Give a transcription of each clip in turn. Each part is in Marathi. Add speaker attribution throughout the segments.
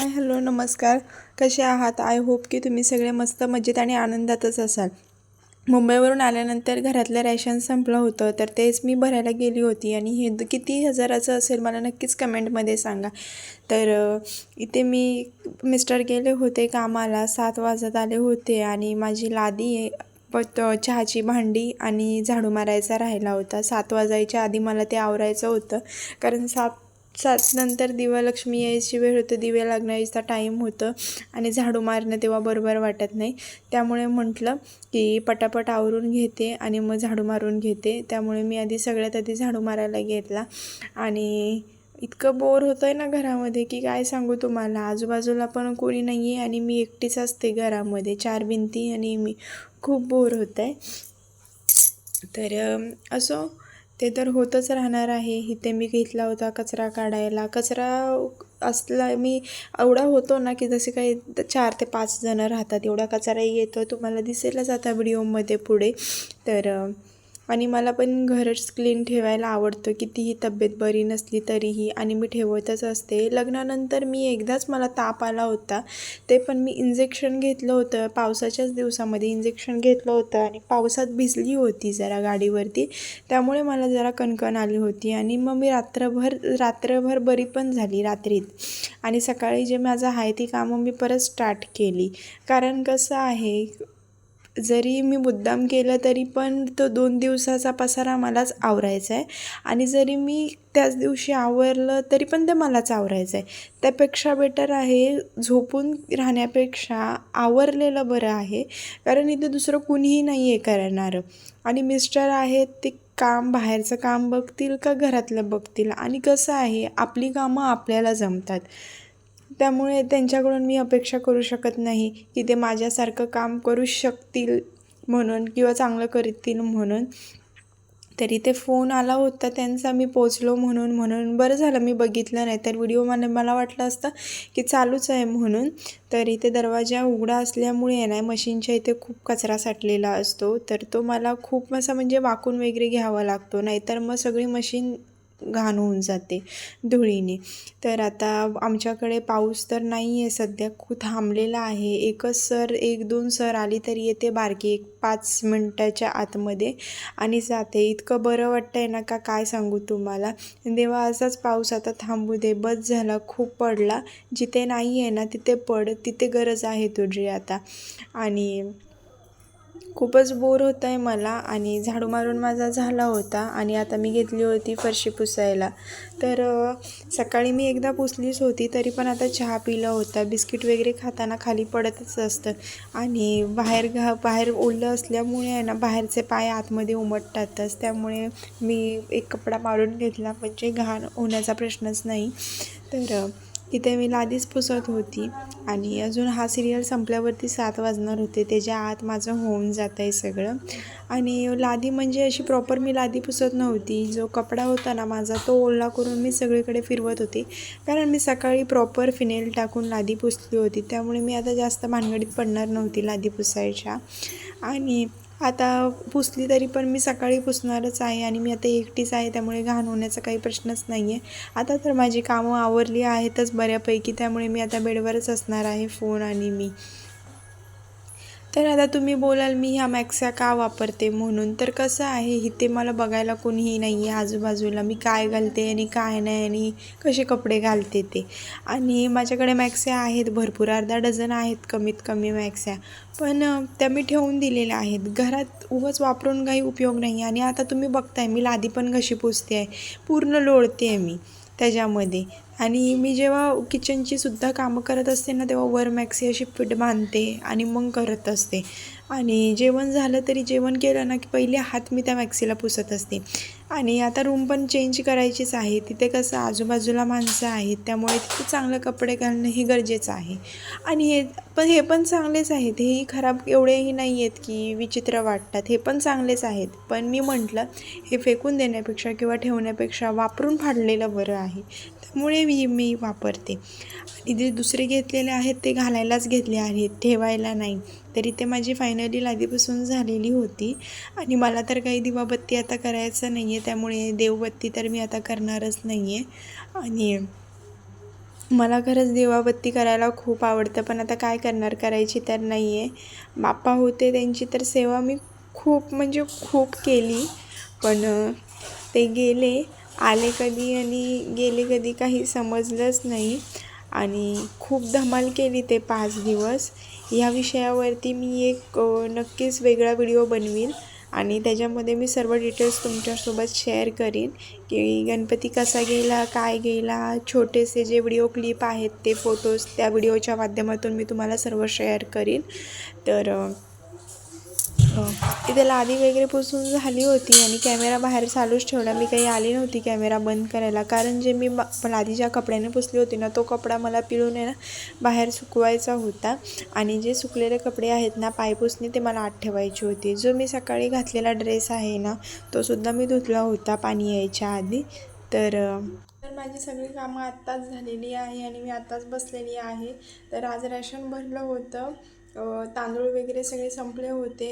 Speaker 1: हाय हॅलो नमस्कार. कसे आहात? आय होप की तुम्ही सगळे मस्त मजेत आणि आनंदातच असाल. मुंबईवरून आल्यानंतर घरातलं रॅशन संपलं होतं तर तेच मी भरायला गेली होती. आणि हे किती हजाराचं असेल मला नक्कीच कमेंटमध्ये सांगा. तर इथे मी मिस्टर गेले होते कामाला सात वाजत आले होते आणि माझी लादी पत चहाची भांडी आणि झाडू मारायचा राहिला होता. सात वाजायच्या आधी मला ते आवरायचं होतं. कारण सात सातनंतर दिवालक्ष्मी यायची वेळ होते. दिवे लागण्याचा टाईम होतं आणि झाडू मारणं तेव्हा बरोबर वाटत नाही. त्यामुळे म्हटलं की पटापट आवरून घेते आणि मग झाडू मारून घेते. त्यामुळे मी आधी सगळ्यात आधी झाडू मारायला घेतला आणि इतकं बोर होतं आहे ना घरामध्ये की काय सांगू तुम्हाला? आजूबाजूला पण कोणी नाही आहे आणि मी एकटीच असते घरामध्ये. चार भिंती आणि मी. खूप बोर होत आहे तर असं असो ते तर होतच राहणार आहे. इथे मी घेतला होता कचरा काढायला. कचरा असला मी एवढा होतो ना की जसे काही चार ते पाच जणं राहतात. एवढा कचराही येतो तुम्हाला दिसेलच आता व्हिडिओमध्ये पुढे. तर आणि मला पण घरच क्लीन ठेवायला आवडतं. कितीही तब्येत बरी नसली तरीही आणि मी ठेवतच असते. लग्नानंतर मी एकदाच मला ताप आला होता. ते पण मी इंजेक्शन घेतलं होतं. पावसाच्याच दिवसामध्ये इंजेक्शन घेतलं होतं आणि पावसात भिजली होती जरा गाडीवरती. त्यामुळे मला जरा कणकण आली होती आणि मग मी रात्रभर रात्रभर बरी पण झाली रात्रीत. आणि सकाळी जे माझं आहे ती कामं मी परत स्टार्ट केली. कारण कसं आहे जरी मी मुद्दाम केलं तरी पण तो दोन दिवसाचा पसारा मलाच आवरायचा आहे. आणि जरी मी त्याच दिवशी आवरलं तरी पण ते मलाच आवरायचं आहे. त्यापेक्षा बेटर आहे झोपून राहण्यापेक्षा आवरलेलं बरं आहे. कारण इथे दुसरं कुणीही नाही आहे करणारं. आणि मिस्टर आहेत ते काम बाहेरचं काम बघतील का घरातलं बघतील? आणि कसं आहे आपली कामं आपल्याला जमतात. त्यामुळे त्यांच्याकडून मी अपेक्षा करू शकत नाही की ते माझ्यासारखं काम करू शकतील म्हणून किंवा चांगलं करतील म्हणून. तरी ते फोन आला होता त्यांचा मी पोचलो म्हणून म्हणून बरं झालं मी बघितलं नाही. तर व्हिडिओ मला मला वाटलं असतं की चालूच आहे म्हणून. तर इथे दरवाजा उघडा असल्यामुळे आहे ना मशीनच्या इथे खूप कचरा साठलेला असतो. तर तो मला खूप असा म्हणजे वाकून वगैरे घ्यावा लागतो. नाहीतर मग सगळी मशीन घाण होऊन जाते धुळीने. तर आता आमच्याकडे पाऊस तर नाही आहे सध्या खूप थांबलेला आहे. एकच सर एक दोन सर आली तरी येते बारकी एक पाच मिनटाच्या आतमध्ये आणि जाते. इतकं बरं वाटतं आहे ना का काय सांगू तुम्हाला? देवा असाच पाऊस आता थांबू दे. बस झाला खूप पडला. जिथे नाही आहे ना तिथे पड तिथे गरज आहे तुझी आता. आणि खूपच बोर होत आहे मला आणि झाडू मारून माझा झाला होता आणि आता मी घेतली होती फरशी पुसायला. तर सकाळी मी एकदा पुसलीच होती तरी पण आता चहा पिला होता. बिस्किट वगैरे खाताना खाली पडतच असतं आणि बाहेर घा बाहेर ओलं असल्यामुळे आहे ना बाहेरचे पाय आतमध्ये उमटतातच. त्यामुळे मी एक कपडा मारून घेतला म्हणजे घाण होण्याचा प्रश्नच नाही. तर तिथे मी लादीच पुसत होती. आणि अजून हा सिरियल संपल्यावरती सात वाजणार होते. त्याच्या आत माझं होऊन जात आहे सगळं. आणि लादी म्हणजे अशी प्रॉपर मी लादी पुसत नव्हती. जो कपडा होता ना माझा तो ओला करून मी सगळीकडे फिरवत होती. कारण मी सकाळी प्रॉपर फिनेल टाकून लादी पुसली होती. त्यामुळे मी आता जास्त भानगडीत पडणार नव्हती लादी पुसायच्या. आणि आता पुसली तरी पण मी सकाळी पुसणारच आहे आणि मी आता एकटीच आहे त्यामुळे घाण होण्याचा काही प्रश्नच नाही आहे आता तर माझी कामं आवरली आहेतच बऱ्यापैकी त्यामुळे मी आता बेडवरच असणार आहे फोन आणि मी. तर आता तुम्ही बोलाल मी ह्या मॅक्सा का वापरते म्हणून? तर कसं आहे? इथे मला बघायला कोणीही नाही आहे आजूबाजूला. मी काय घालते आणि काय नाही आणि कसे कपडे घालते ते? आणि माझ्याकडे मॅक्स्या आहेत भरपूर अर्धा डझन आहेत कमीत कमी मॅक्स्या. पण त्या मी ठेवून दिलेल्या आहेत. घरात उगाच वापरून काही उपयोग नाही आणि आता तुम्ही बघताय मी लादी पण कशी पुसते आहे पूर्ण लोळते आहे मी त्याच्यामध्ये. आणि मी जेव्हा किचनची सुद्धा कामं करत असते ना तेव्हा वर मॅक्सी अशी पीठ बांधते आणि मग करत असते. आणि जेवण झालं तरी जेवण केलं ना की पहिले हात मी त्या मॅक्सीला पुसत असते. आणि आता रूम पण चेंज करायचीच आहे. तिथे कसं आजूबाजूला माणसं आहेत त्यामुळे तिथे चांगलं कपडे घालणं हे गरजेचं आहे. आणि हे पण हे पण चांगलेच आहेत. हेही खराब एवढेही नाही आहेत की विचित्र वाटतात. हे पण चांगलेच आहेत. पण मी म्हटलं हे फेकून देण्यापेक्षा किंवा ठेवण्यापेक्षा वापरून फाडलेलं बरं आहे. त्यामुळे मी मी वापरते. आणि जे दुसरे घेतलेले आहेत ते घालायलाच घेतले आहेत ठेवायला नाही. तरी ते माझी फायनली लादीपासून झालेली होती. आणि मला तर काही दिवाबत्ती आता करायचं नाही आहे त्यामुळे देवबत्ती तर मी आता करणारच नाही आहे आणि मला खरंच देवाबत्ती करायला खूप आवडतं पण आता काय करणार करायची तर नाही आहे बाप्पा होते त्यांची तर सेवा मी खूप म्हणजे खूप केली. पण ते गेले. आले कधी आणि गेले कधी काही समजलंच नाही. आणि खूप धमाल केली ते पाच दिवस. ह्या विषयावरती मी एक नक्कीच वेगळा व्हिडिओ बनवीन आणि त्याच्यामध्ये मी सर्व डिटेल्स तुमच्यासोबत शेअर करीन की गणपती कसा गेला काय गेला छोटेसे जे व्हिडिओ क्लिप आहेत ते फोटोज त्या व्हिडिओच्या माध्यमातून मी तुम्हाला सर्व शेअर करीन. तर अ, अ, इथे लादी वगैरे पुसून झाली होती आणि कॅमेरा बाहेर चालूच ठेवला. मी काही आली नव्हती कॅमेरा बंद करायला. कारण जे मी बा लादीच्या कपड्याने पुसली होती ना तो कपडा मला पिळून आहे ना बाहेर सुकवायचा होता. आणि जे सुकलेले कपडे आहेत ना पायपुसणी ते मला आत ठेवायची होती. जो मी सकाळी घातलेला ड्रेस आहे ना तोसुद्धा मी धुतला होता पाणी यायच्या आधी. तर तर माझी सगळी कामं आत्ताच झालेली आहे आणि मी आत्ताच बसलेली आहे. तर आज रॅशन भरलं होतं. तांदूळ वगैरे सगळे संपले होते.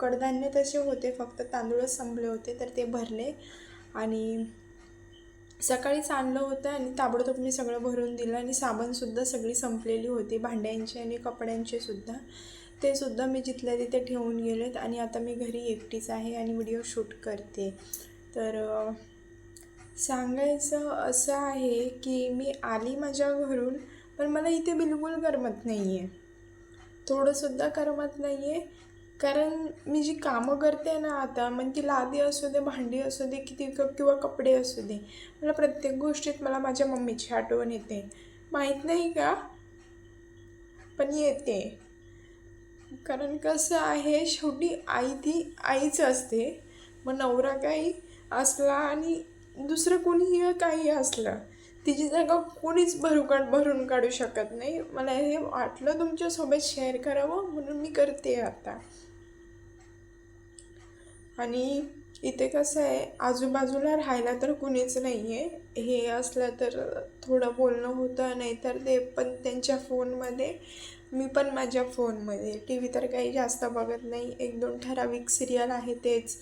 Speaker 1: कडधान्य तसे होते फक्त तांदूळच संपले होते तर ते भरले. आणि सकाळीच आणलं होतं आणि ताबडतोब मी सगळं भरून दिलं आणि साबणसुद्धा सगळी संपलेली होती भांड्यांची आणि कपड्यांचे सुद्धा. ते सुद्धा मी जिथल्या तिथे ठेवून गेलेत आणि आता मी घरी एकटीच आहे आणि व्हिडिओ शूट करते. तर सांगायचं असं आहे की मी आली माझ्या घरून पण मला इथे बिलकुल करमत नाही आहे थोडंसुद्धा करमत नाही आहे कारण मी जी कामं करते ना आता मग ती लादी असू दे भांडी असू दे किती किंवा कपडे असू दे मला प्रत्येक गोष्टीत मला माझ्या मम्मीची आठवण येते. माहीत नाही का? पण येते. कारण कसं आहे शेवटी आई ती आईच असते. मग नवरा काही असला आणि दुसरं कोणीही काही असलं तिची जागा कोणीच भरू भरून काढू शकत नाही. मला हे वाटलं तुमच्यासोबत शेअर करावं म्हणून मी करते आता. आणि इथे कसं आहे आजूबाजूला राहायला तर कुणीच नाही आहे हे असलं तर थोडं बोलणं होतं नाहीतर ते पण त्यांच्या फोनमध्ये मी पण माझ्या फोनमध्ये. टी व्ही तर काही जास्त बघत नाही. एक दोन ठराविक सिरियल आहे तेच.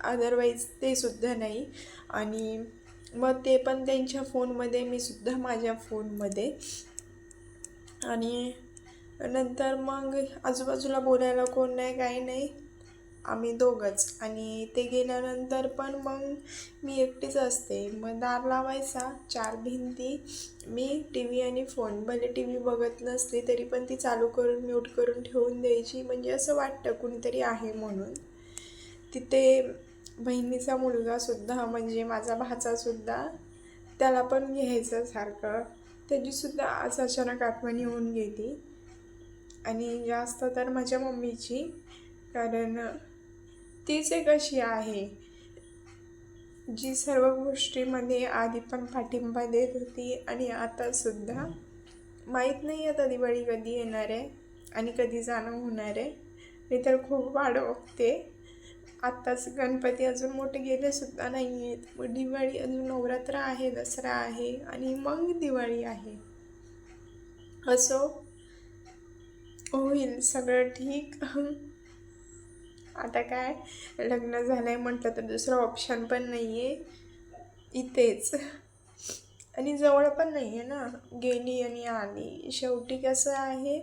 Speaker 1: अदरवाईज ते सुद्धा नाही. आणि मग ते पण त्यांच्या फोनमध्ये मी सुद्धा माझ्या फोनमध्ये. आणि नंतर मग आजूबाजूला बोलायला कोण नाही काही नाही. आम्ही दोघंच. आणि ते गेल्यानंतर पण मग मी एकटीच असते. मग दार लावायचा चार भिंती. मी टी व्ही आणि फोन. भले टी व्ही बघत नसली तरी पण ती चालू करून म्यूट करून ठेवून द्यायची. म्हणजे असं वाटतं कुणीतरी आहे म्हणून. तिथे बहिणीचा मुलगासुद्धा म्हणजे माझा भाचासुद्धा त्याला पण घ्यायचं सारखं. त्याचीसुद्धा आज अचानक आठवण येऊन गेली. आणि जास्त तर माझ्या मम्मीची कारण तीच एक अशी आहे जी सर्व गोष्टीमध्ये आधी पण पाठिंबा देत होती आणि आतासुद्धा माहीत नाही आता दिवाळी कधी येणार आहे आणि कधी जाणं होणार आहे. मी तर खूप वाढ बघते. आत्ताच गणपती अजून मोठे गेलेसुद्धा नाही आहेत मग दिवाळी अजून नवरात्र आहे दसरा आहे आणि मग दिवाळी आहे. असो होईल सगळं ठीक. आता काय? लग्न झालं आहे म्हटलं तर दुसरं ऑप्शन पण नाही आहे इथेच. आणि जवळ पण नाही आहे ना. गेली आणि आली. शेवटी कसं आहे?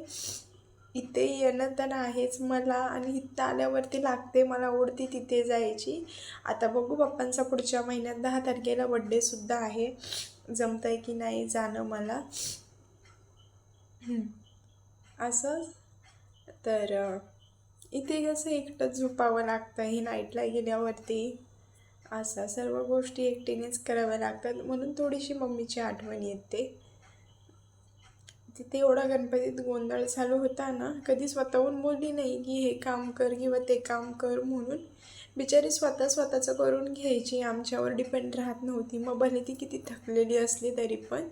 Speaker 1: इथे येणं तर आहेच मला आणि इथं आल्यावरती लागते मला ओढती तिथे जायची. आता बघू पप्पांचा पुढच्या महिन्यात दहा तारखेला बड्डेसुद्धा आहे. जमतं आहे की नाही जाणं मला. असं. तर इथे कसं एकटंच झोपावं लागतं हे नाईटला गेल्यावरती. असं सर्व गोष्टी एकटीनेच कराव्या लागतात. म्हणून थोडीशी मम्मीची आठवण येते. तिथे एवढा गणपतीत गोंधळ चालू होता ना कधी स्वतःहून बोलली नाही की हे काम कर किंवा ते काम कर म्हणून. बिचारी स्वतः स्वतःचं करून घ्यायची आमच्यावर डिपेंड राहत नव्हती. मग भले ती किती थकलेली असली तरी पण.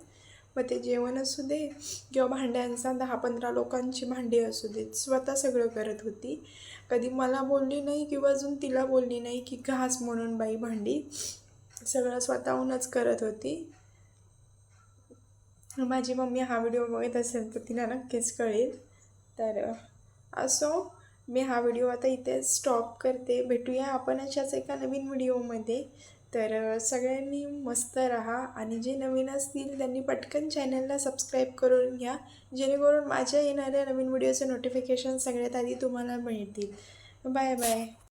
Speaker 1: मग ते जेवण असू दे किंवा भांड्यांचा दहा पंधरा लोकांची भांडी असू देत. स्वतः सगळं करत होती. कधी मला बोलली नाही किंवा अजून तिला बोलली नाही की घास म्हणून बाई भांडी. सगळं स्वतःहूनच करत होती. माझी मम्मी हा व्हिडिओ बघत असेल तर तिला नक्कीच कळेल. तर असो मी हा व्हिडिओ आता इथे स्टॉप करते. भेटूया आपण अशाच एका नवीन व्हिडिओमध्ये. तर सगळ्यांनी मस्त राहा आणि जे नवीन असतील त्यांनी पटकन चॅनलला सबस्क्राईब करून घ्या. जेणेकरून माझ्या येणाऱ्या नवीन व्हिडिओचे नोटिफिकेशन सगळ्यात आधी तुम्हाला मिळतील. Bye bye